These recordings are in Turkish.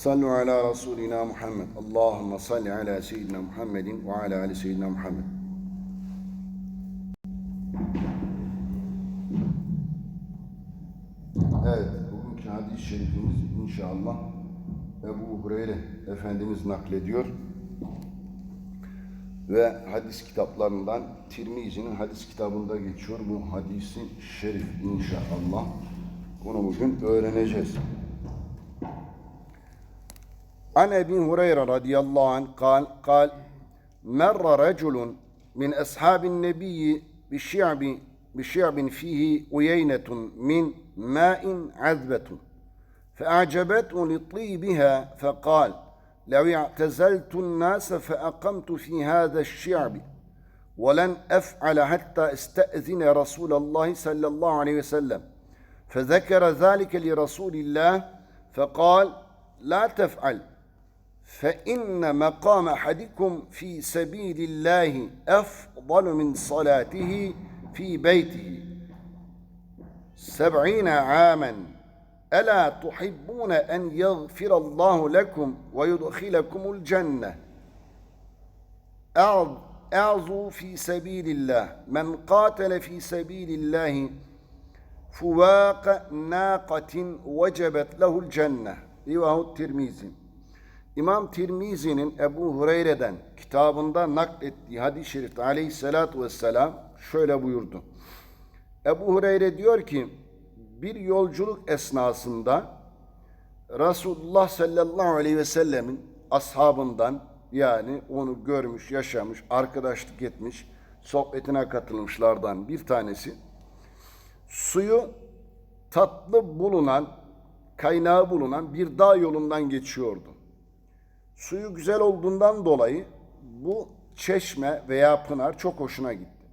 Sallu ala Resulina Muhammed. Allahümme salli ala seyyidina Muhammedin ve ala ali seyyidina Muhammed. Evet, bugünkü hadis-i şerifimiz inşallah Ebu Hureyre Efendimiz naklediyor. Ve hadis kitaplarından Tirmizi'nin hadis kitabında geçiyor bu hadisi şerif inşallah. Bunu bugün öğreneceğiz. عن أبي هريرة رضي الله عنه قال قال مر رجل من أصحاب النبي بشعب بشعب فيه عيينة من ماء عذبة فأعجبته لطيبها فقال لو اعتزلت الناس فأقمت في هذا الشعب ولن أفعل حتى استأذن رسول الله صلى الله عليه وسلم. فذكر ذلك لرسول الله فقال لا تفعل. فإن مقام أحدكم في سبيل الله أفضل من صلاته في بيته. سبعين عاما. ألا تحبون أن يغفر الله لكم ويدخلكم الجنة؟ أعظ أعظوا في سبيل الله. من قاتل في سبيل الله فواق ناقة وجبت له الجنة. رواه الترمذي. İmam Tirmizi'nin Ebu Hureyre'den kitabında naklettiği hadis-i şerifte aleyhissalatu vesselam şöyle buyurdu. Ebu Hureyre diyor ki bir yolculuk esnasında Resulullah sallallahu aleyhi ve sellemin ashabından yani onu görmüş, yaşamış, arkadaşlık etmiş, sohbetine katılmışlardan bir tanesi suyu tatlı bulunan, kaynağı bulunan bir dağ yolundan geçiyordu. Suyu güzel olduğundan dolayı bu çeşme veya pınar çok hoşuna gitti.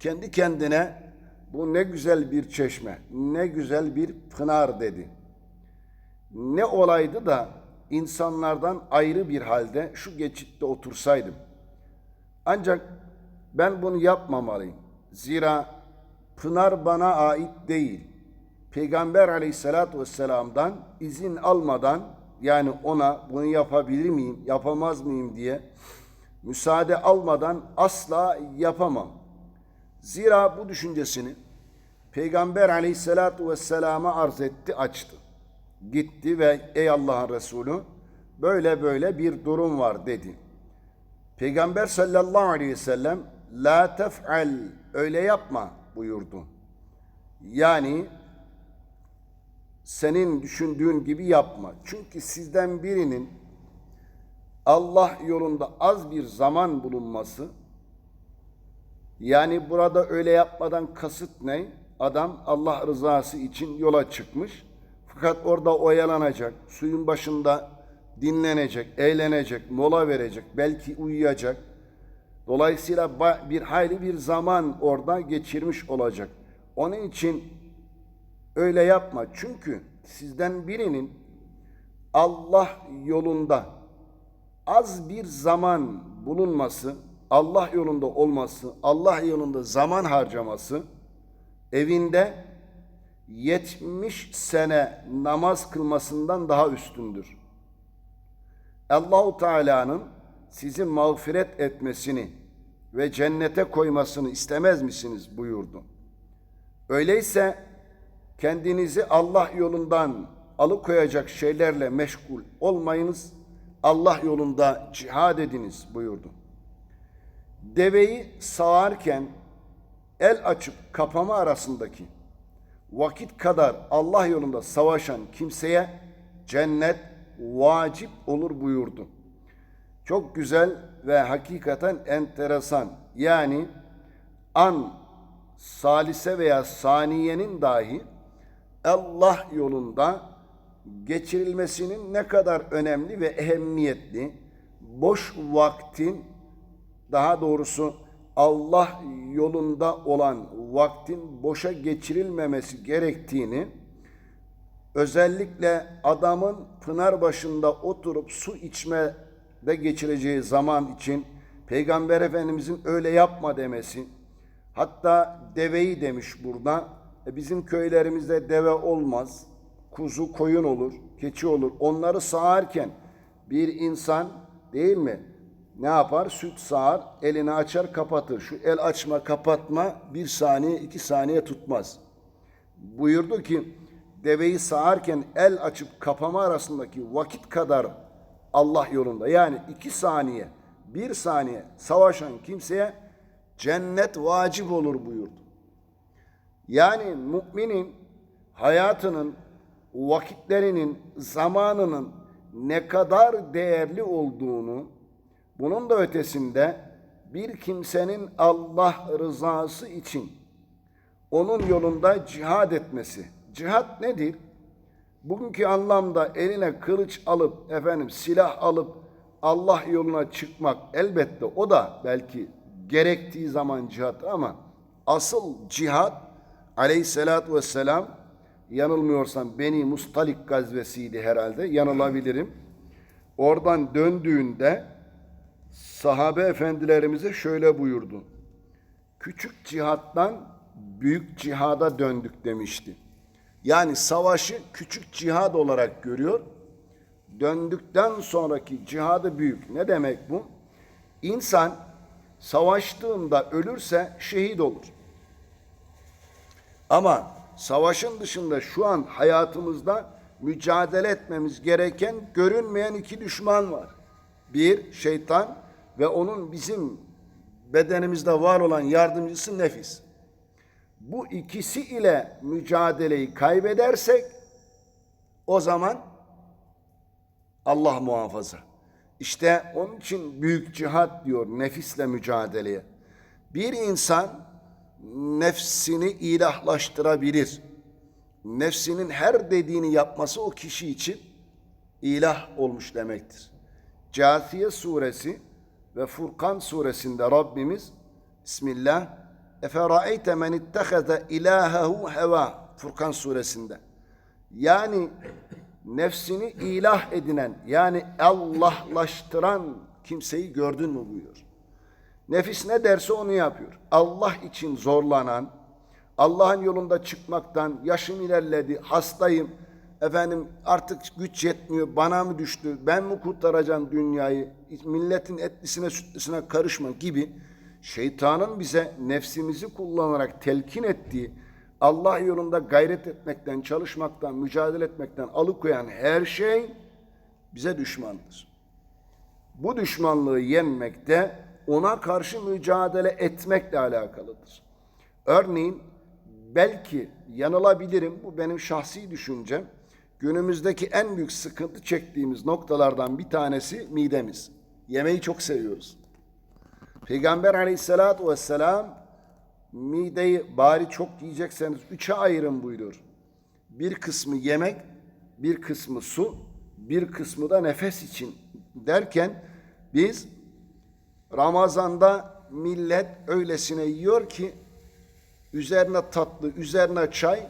Kendi kendine bu ne güzel bir çeşme, ne güzel bir pınar dedi. Ne olaydı da insanlardan ayrı bir halde şu geçitte otursaydım. Ancak ben bunu yapmamalıyım. Zira pınar bana ait değil. Peygamber aleyhissalatü vesselam'dan izin almadan yani ona bunu yapabilir miyim, yapamaz mıyım diye müsaade almadan asla yapamam. Zira bu düşüncesini Peygamber aleyhissalatu vesselama arz etti, açtı. Gitti ve ey Allah'ın Resulü böyle böyle bir durum var dedi. Peygamber sallallahu aleyhi ve sellem la tef'al öyle yapma buyurdu. Yani senin düşündüğün gibi yapma. Çünkü sizden birinin Allah yolunda az bir zaman bulunması yani burada öyle yapmadan kasıt ne? Adam Allah rızası için yola çıkmış. Fakat orada oyalanacak, suyun başında dinlenecek, eğlenecek, mola verecek, belki uyuyacak. Dolayısıyla bir hayli bir zaman orada geçirmiş olacak. Onun için öyle yapma. Çünkü sizden birinin Allah yolunda az bir zaman bulunması, Allah yolunda olması, Allah yolunda zaman harcaması, evinde 70 sene namaz kılmasından daha üstündür. Allahu Teala'nın sizi mağfiret etmesini ve cennete koymasını istemez misiniz buyurdu. Öyleyse kendinizi Allah yolundan alıkoyacak şeylerle meşgul olmayınız. Allah yolunda cihad ediniz buyurdu. Deveyi sağarken el açıp kapama arasındaki vakit kadar Allah yolunda savaşan kimseye cennet vacip olur buyurdu. Çok güzel ve hakikaten enteresan. Yani an salise veya saniyenin dahi Allah yolunda geçirilmesinin ne kadar önemli ve ehemmiyetli, boş vaktin, daha doğrusu Allah yolunda olan vaktin boşa geçirilmemesi gerektiğini, özellikle adamın pınar başında oturup su içme de geçireceği zaman için Peygamber Efendimizin öyle yapma demesi, hatta deveyi demiş burada, e bizim köylerimizde deve olmaz, kuzu koyun olur, keçi olur. Onları sağarken bir insan değil mi? Ne yapar? Süt sağar, elini açar, kapatır. Şu el açma, kapatma bir saniye, iki saniye tutmaz. Buyurdu ki deveyi sağarken el açıp kapama arasındaki vakit kadar Allah yolunda yani iki saniye, bir saniye savaşan kimseye cennet vacip olur buyurdu. Yani müminin hayatının, vakitlerinin, zamanının ne kadar değerli olduğunu, bunun da ötesinde bir kimsenin Allah rızası için onun yolunda cihad etmesi. Cihad nedir? Bugünkü anlamda eline kılıç alıp, efendim silah alıp Allah yoluna çıkmak elbette o da belki gerektiği zaman cihat ama asıl cihat aleyhissalatü vesselam yanılmıyorsam Beni Mustalik gazvesiydi herhalde yanılabilirim. Oradan döndüğünde sahabe efendilerimize şöyle buyurdu. Küçük cihattan büyük cihada döndük demişti. Yani savaşı küçük cihad olarak görüyor. Döndükten sonraki cihadı büyük. Ne demek bu? İnsan savaştığında ölürse şehit olur. Ama savaşın dışında şu an hayatımızda mücadele etmemiz gereken görünmeyen iki düşman var. Bir şeytan ve onun bizim bedenimizde var olan yardımcısı nefis. Bu ikisi ile mücadeleyi kaybedersek o zaman Allah muhafaza. İşte onun için büyük cihat diyor nefisle mücadeleye. Bir insan nefsini ilahlaştırabilir. Nefsinin her dediğini yapması o kişi için ilah olmuş demektir. Câthiye suresi ve Furkan suresinde Rabbimiz Bismillah Efera'eyte men itteheze ilahehu heva Furkan suresinde. Yani nefsini ilah edinen yani Allahlaştıran kimseyi gördün mü buyuyor. Nefis ne derse onu yapıyor. Allah için zorlanan, Allah'ın yolunda çıkmaktan yaşım ilerledi, hastayım, efendim artık güç yetmiyor, bana mı düştü, ben mi kurtaracağım dünyayı, milletin etlisine sütlüsüne karışma gibi şeytanın bize nefsimizi kullanarak telkin ettiği, Allah yolunda gayret etmekten, çalışmaktan, mücadele etmekten alıkoyan her şey bize düşmandır. Bu düşmanlığı yenmek de ona karşı mücadele etmekle alakalıdır. Örneğin belki yanılabilirim, bu benim şahsi düşüncem. Günümüzdeki en büyük sıkıntı çektiğimiz noktalardan bir tanesi midemiz. Yemeği çok seviyoruz. Peygamber aleyhissalatü vesselam mideyi bari çok yiyecekseniz üçe ayırın buyurur. Bir kısmı yemek, bir kısmı su, bir kısmı da nefes için derken biz Ramazan'da millet öylesine yiyor ki üzerine tatlı, üzerine çay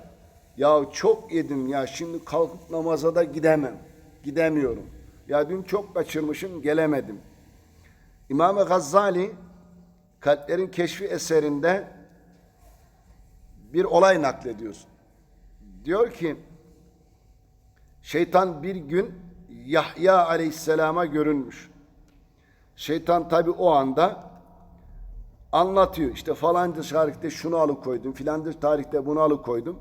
ya çok yedim ya şimdi kalkıp namaza da gidemem. Gidemiyorum. Ya dün çok kaçırmışım gelemedim. İmam-ı Gazali Kalplerin Keşfi eserinde bir olay naklediyorsun. Diyor ki şeytan bir gün Yahya aleyhisselama görünmüş. Şeytan tabi o anda anlatıyor. İşte falanca tarihte şunu alıkoydum, filanca tarihte bunu alıkoydum.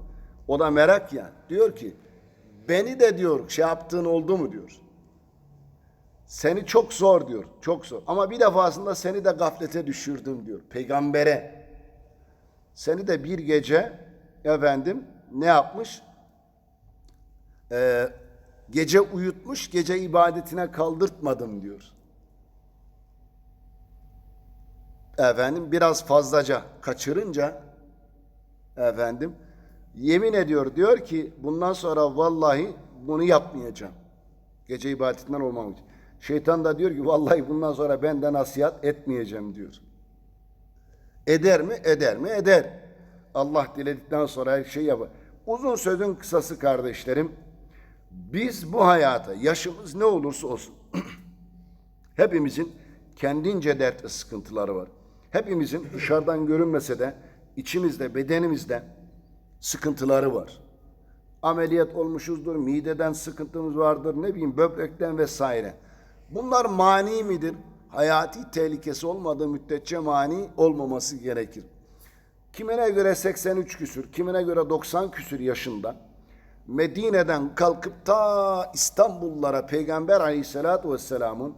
O da merak ya. Diyor ki beni de diyor şey yaptığın oldu mu diyor. Seni çok zor diyor. Çok zor. Ama bir defasında seni de gaflete düşürdüm diyor. Peygambere. Seni de bir gece efendim ne yapmış? Ee, gece uyutmuş, gece ibadetine kaldırtmadım diyor. Efendim biraz fazlaca kaçırınca efendim yemin ediyor diyor ki bundan sonra vallahi bunu yapmayacağım. Gece ibadetinden olmam için. Şeytan da diyor ki vallahi bundan sonra benden nasihat etmeyeceğim diyor. Eder mi? Eder mi? Eder. Allah diledikten sonra her şey yapar. Uzun sözün kısası kardeşlerim. Biz bu hayata yaşımız ne olursa olsun hepimizin kendince dert ve sıkıntıları var. Hepimizin dışarıdan görünmese de içimizde, bedenimizde sıkıntıları var. ameliyat olmuşuzdur, mideden sıkıntımız vardır, ne bileyim böbrekten vesaire. Bunlar mani midir? Hayati tehlikesi olmadığı müddetçe mani olmaması gerekir. Kimine göre 83 küsür, kimine göre 90 küsür yaşında Medine'den kalkıp ta İstanbullara Peygamber aleyhissalatü vesselamın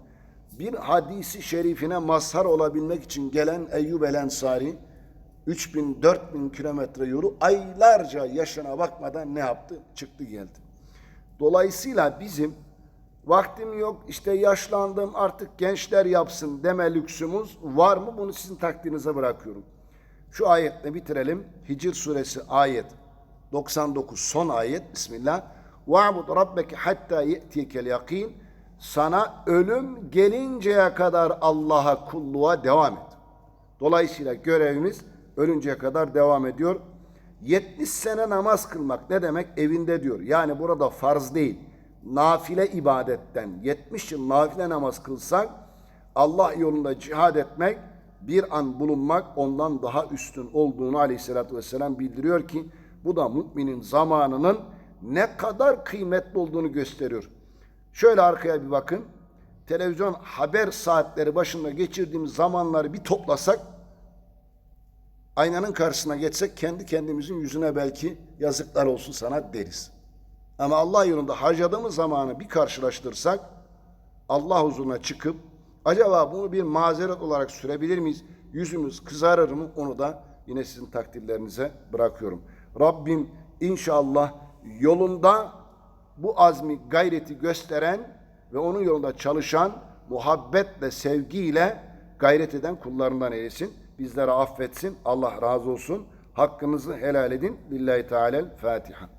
bir hadisi şerifine mazhar olabilmek için gelen Eyyub el Ensari 3000 4000 kilometre yolu aylarca yaşına bakmadan ne yaptı? Çıktı geldi. Dolayısıyla bizim vaktim yok işte yaşlandım artık gençler yapsın deme lüksümüz var mı? Bunu sizin takdirinize bırakıyorum. Şu ayetle bitirelim. Hicr suresi ayet 99 son ayet Bismillah. وَعْبُدْ رَبَّكَ حَتَّى يَأْتِيكَ الْيَقِينَ sana ölüm gelinceye kadar Allah'a kulluğa devam et. Dolayısıyla görevimiz ölünceye kadar devam ediyor. 70 sene namaz kılmak ne demek? Evinde diyor. Yani burada farz değil. Nafile ibadetten 70 yıl nafile namaz kılsak Allah yolunda cihad etmek bir an bulunmak ondan daha üstün olduğunu aleyhissalatü vesselam bildiriyor ki bu da müminin zamanının ne kadar kıymetli olduğunu gösteriyor. Şöyle arkaya bir bakın. Televizyon haber saatleri başında geçirdiğimiz zamanları bir toplasak aynanın karşısına geçsek kendi kendimizin yüzüne belki yazıklar olsun sana deriz. Ama Allah yolunda harcadığımız zamanı bir karşılaştırsak Allah huzuruna çıkıp acaba bunu bir mazeret olarak sürebilir miyiz? Yüzümüz kızarır mı? Onu da yine sizin takdirlerinize bırakıyorum. Rabbim inşallah yolunda bu azmi gayreti gösteren ve onun yolunda çalışan muhabbetle, sevgiyle gayret eden kullarından eylesin. Bizleri affetsin. Allah razı olsun. Hakkınızı helal edin. Lillahi Teala Fatiha.